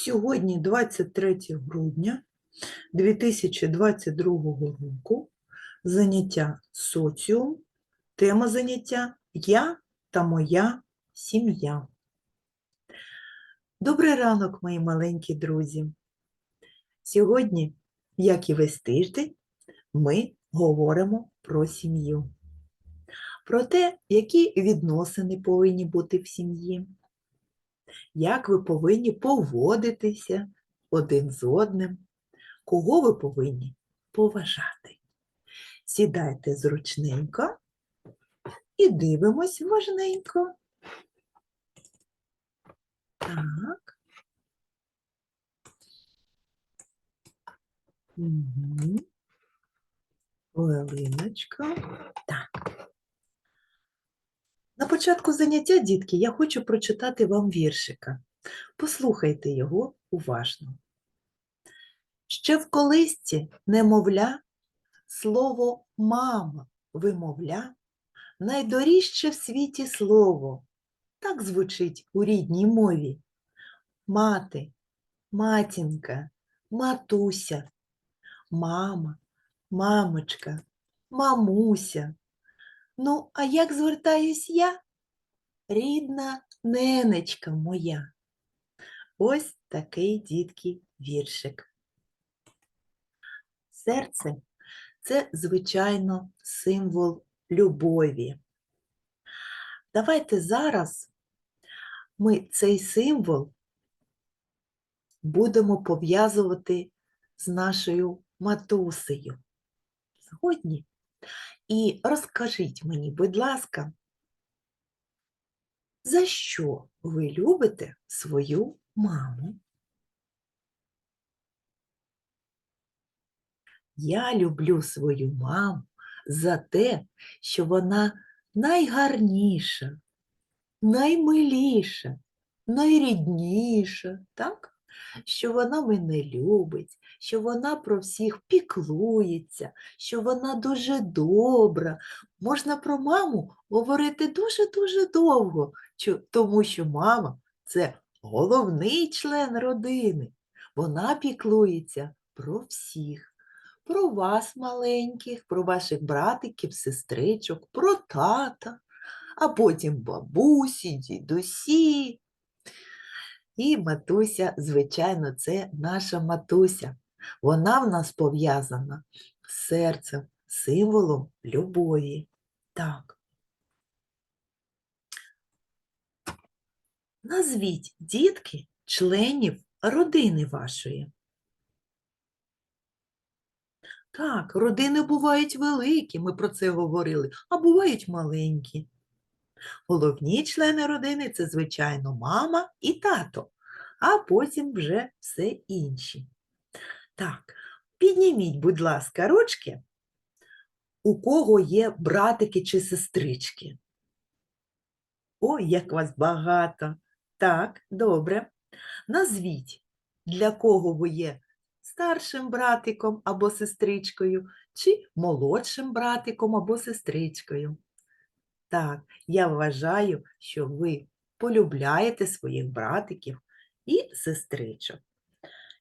Сьогодні 23 грудня 2022 року. Заняття соціум. Тема заняття Я та моя сім'я. Добрий ранок, мої маленькі друзі. Сьогодні, як і весь тиждень, ми говоримо про сім'ю. Про те, які відносини повинні бути в сім'ї, як ви повинні поводитися один з одним, кого ви повинні поважати. Сідайте зручненько і дивимось важненько. Так. Угу. Хвилиночка. Початку заняття, дітки, я хочу прочитати вам віршика. Послухайте його уважно. Ще в колисці немовля, слово мама вимовля, найдоріжче в світі слово. Так звучить у рідній мові. Мати, матінка, матуся, мама, мамочка, мамуся. Ну, а як звертаюсь я? Рідна ненечка моя. Ось такий, дітки, віршик. Серце це, звичайно, символ любові. Давайте зараз ми цей символ будемо пов'язувати з нашою матусею. Згодні? І розкажіть мені, будь ласка, за що ви любите свою маму? Я люблю свою маму за те, що вона найгарніша, наймиліша, найрідніша, так? Що вона мене любить, що вона про всіх піклується, що вона дуже добра. Можна про маму говорити дуже-дуже довго, тому що мама це головний член родини. Вона піклується про всіх, про вас, маленьких, про ваших братиків, сестричок, про тата, а потім бабусі, дідусі. І матуся, звичайно, це наша матуся. Вона в нас пов'язана з серцем, символом любові. Так. Назвіть, дітки, членів родини вашої. Так, родини бувають великі, ми про це говорили, а бувають маленькі. Головні члени родини це, звичайно, мама і тато, а потім вже все інші. Так, підніміть, будь ласка, ручки, у кого є братики чи сестрички. Ой, як вас багато. Так, добре. Назвіть, для кого ви є старшим братиком або сестричкою, чи молодшим братиком або сестричкою. Так, я вважаю, що ви полюбляєте своїх братиків і сестричок.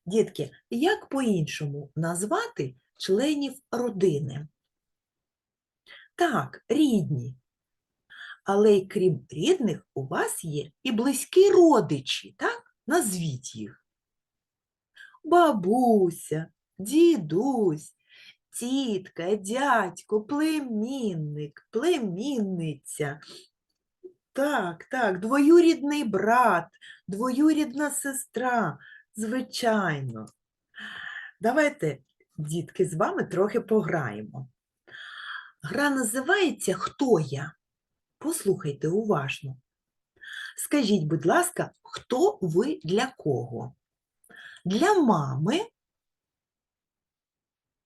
Дітки, як по-іншому назвати членів родини? Так, рідні. Але й крім рідних, у вас є і близькі родичі, так? Назвіть їх. Бабуся, дідусь, тітка, дядько, племінник, племінниця. Так, так, двоюрідний брат, двоюрідна сестра, звичайно. Давайте, дітки, з вами трохи пограємо. Гра називається Хто я? Послухайте уважно. Скажіть, будь ласка, хто ви для кого? Для мами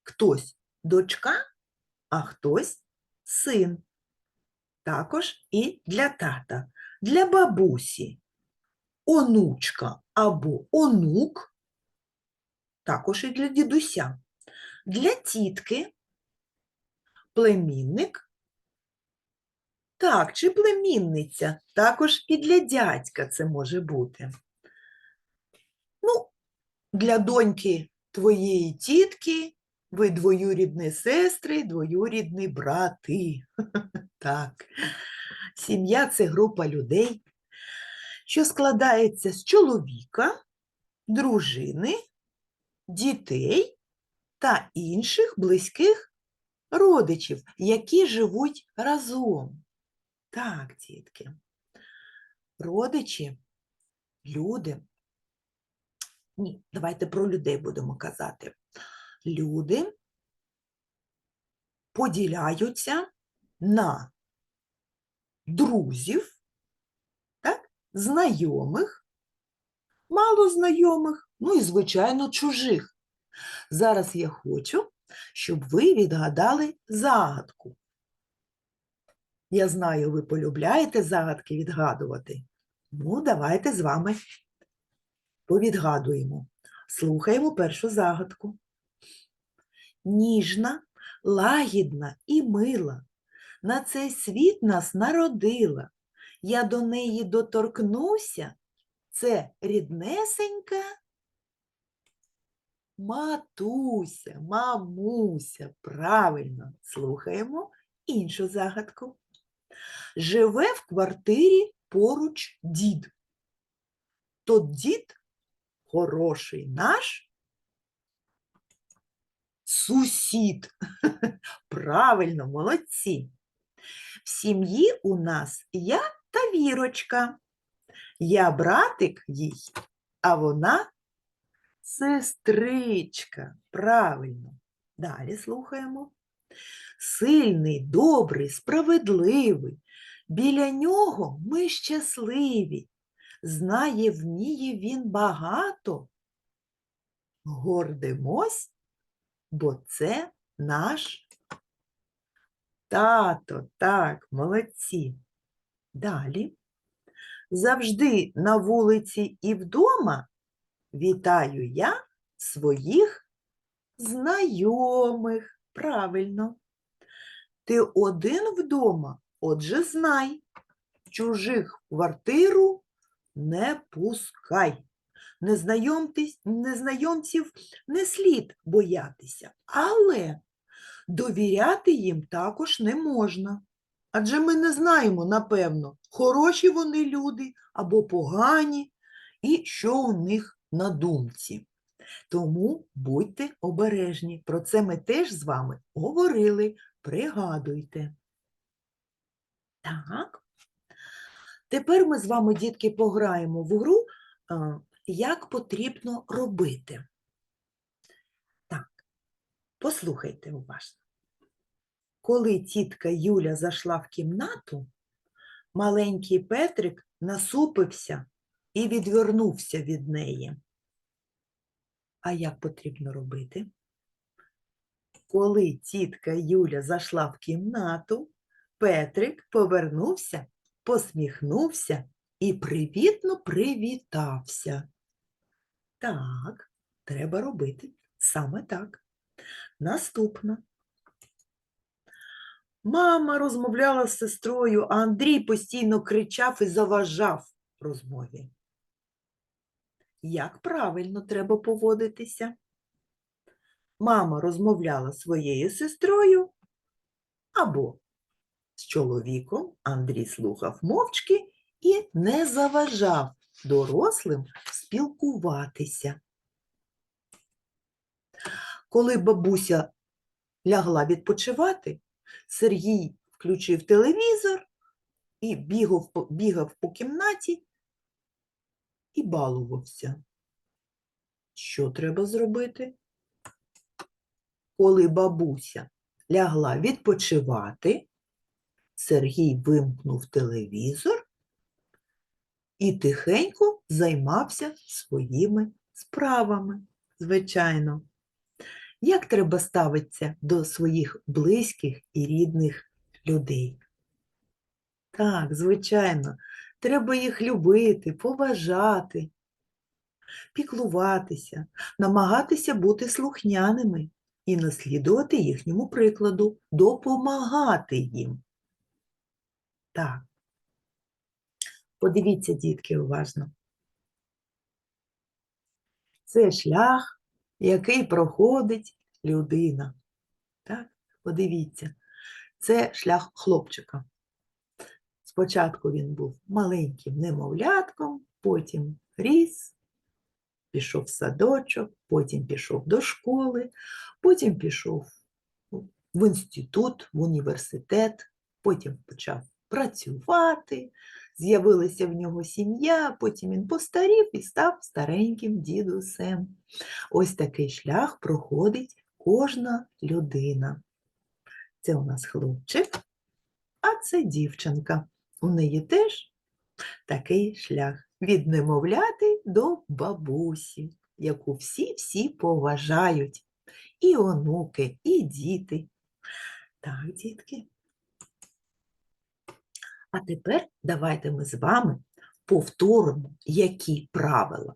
хтось дочка, а хтось син. Також і для тата, для бабусі, онучка або онук, також і для дідуся, для тітки, племінник, так, чи племінниця, також і для дядька це може бути. Ну, для доньки твоєї тітки ви двоюрідні сестри, двоюрідні брати. Так. Сім'я це група людей, що складається з чоловіка, дружини, дітей та інших близьких родичів, які живуть разом. Так, дітки. Родичі, люди. Ні, давайте про людей будемо казати. Люди поділяються на друзів, так? знайомих, мало знайомих, ну і, звичайно, чужих. Зараз я хочу, щоб ви відгадали загадку. Я знаю, ви полюбляєте загадки відгадувати. Ну, давайте з вами повідгадуємо. Слухаємо першу загадку. Ніжна, лагідна і мила. На цей світ нас народила. Я до неї доторкнуся. Це ріднесенька матуся, мамуся. Правильно, слухаємо іншу загадку. Живе в квартирі поруч дід. Тот дід хороший наш сусід. Правильно, молодці. В сім'ї у нас я та вірочка. Я братик їй, а вона сестричка. Правильно. Далі слухаємо. Сильний, добрий, справедливий. Біля нього ми щасливі. Знає, вміє він багато. Гордимось, бо це наш тато. Так, молодці. Далі. Завжди на вулиці і вдома вітаю я своїх знайомих. Правильно. Ти один вдома, отже, знай, чужих квартиру не пускай. Незнайомців не слід боятися, але довіряти їм також не можна. Адже ми не знаємо, напевно, хороші вони люди або погані, і що у них на думці. Тому будьте обережні. Про це ми теж з вами говорили. Пригадуйте. Так. Тепер ми з вами, дітки, пограємо в гру, як потрібно робити. Так, послухайте уважно. Коли тітка Юля зайшла в кімнату, маленький Петрик насупився і відвернувся від неї. А як потрібно робити? Коли тітка Юля зайшла в кімнату, Петрик повернувся, посміхнувся і привітно привітався. Так, треба робити саме так. Наступна. Мама розмовляла з сестрою, а Андрій постійно кричав і заважав розмові. Як правильно треба поводитися? Мама розмовляла своєю сестрою або з чоловіком, Андрій слухав мовчки і не заважав дорослим спілкуватися. Коли бабуся лягла відпочивати, Сергій включив телевізор і бігав, бігав по кімнаті і балувався. Що треба зробити? Коли бабуся лягла відпочивати, Сергій вимкнув телевізор і тихенько займався своїми справами, звичайно. Як треба ставитися до своїх близьких і рідних людей? Так, звичайно, треба їх любити, поважати, піклуватися, намагатися бути слухняними і наслідувати їхньому прикладу, допомагати їм. Так. Подивіться, дітки, уважно. Це шлях, який проходить людина. Так? Подивіться, це шлях хлопчика. Спочатку він був маленьким немовлятком, потім ріс, пішов в садочок, потім пішов до школи, потім пішов в інститут, в університет, потім почав працювати, з'явилася в нього сім'я, потім він постарів і став стареньким дідусем. Ось такий шлях проходить кожна людина. Це у нас хлопчик, а це дівчинка. У неї теж такий шлях від немовляти до бабусі, яку всі-всі поважають. І онуки, і діти. Так, дітки. А тепер давайте ми з вами повторимо, які правила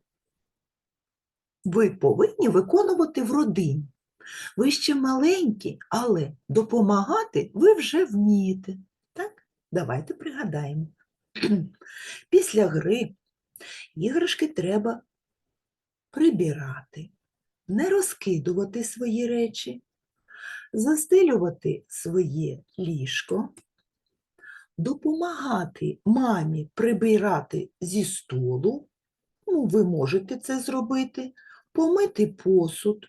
ви повинні виконувати в родині. Ви ще маленькі, але допомагати ви вже вмієте. Так? Давайте пригадаємо. Після гри іграшки треба прибирати, не розкидувати свої речі, застелювати своє ліжко, допомагати мамі прибирати зі столу. Ну, ви можете це зробити, помити посуд,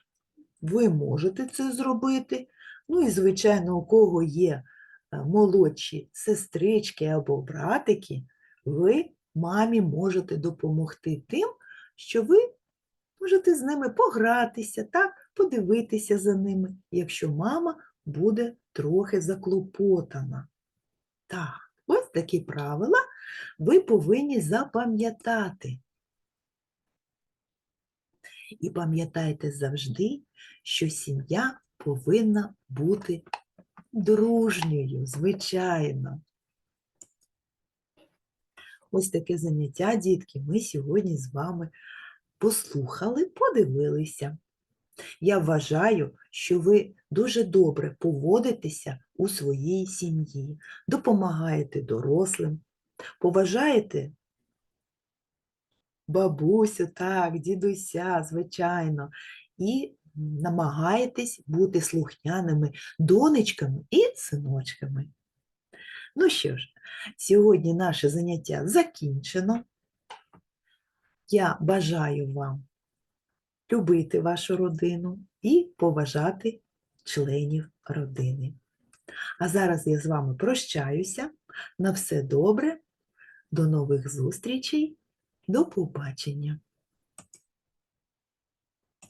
ви можете це зробити. Ну і, звичайно, у кого є е, молодші сестрички або братики, ви мамі можете допомогти тим, що ви можете з ними погратися, так, подивитися за ними, якщо мама буде трохи заклопотана. Так, ось такі правила ви повинні запам'ятати. І пам'ятайте завжди, що сім'я повинна бути дружньою, звичайно. Ось таке заняття, дітки, ми сьогодні з вами послухали, подивилися. Я вважаю, що ви дуже добре поводитеся у своїй сім'ї, допомагаєте дорослим, поважаєте бабусю, так, дідуся, звичайно, і намагаєтесь бути слухняними донечками і синочками. Ну що ж, сьогодні наше заняття закінчено. Я бажаю вам любити вашу родину і поважати членів родини. А зараз я з вами прощаюся. На все добре, до нових зустрічей, до побачення!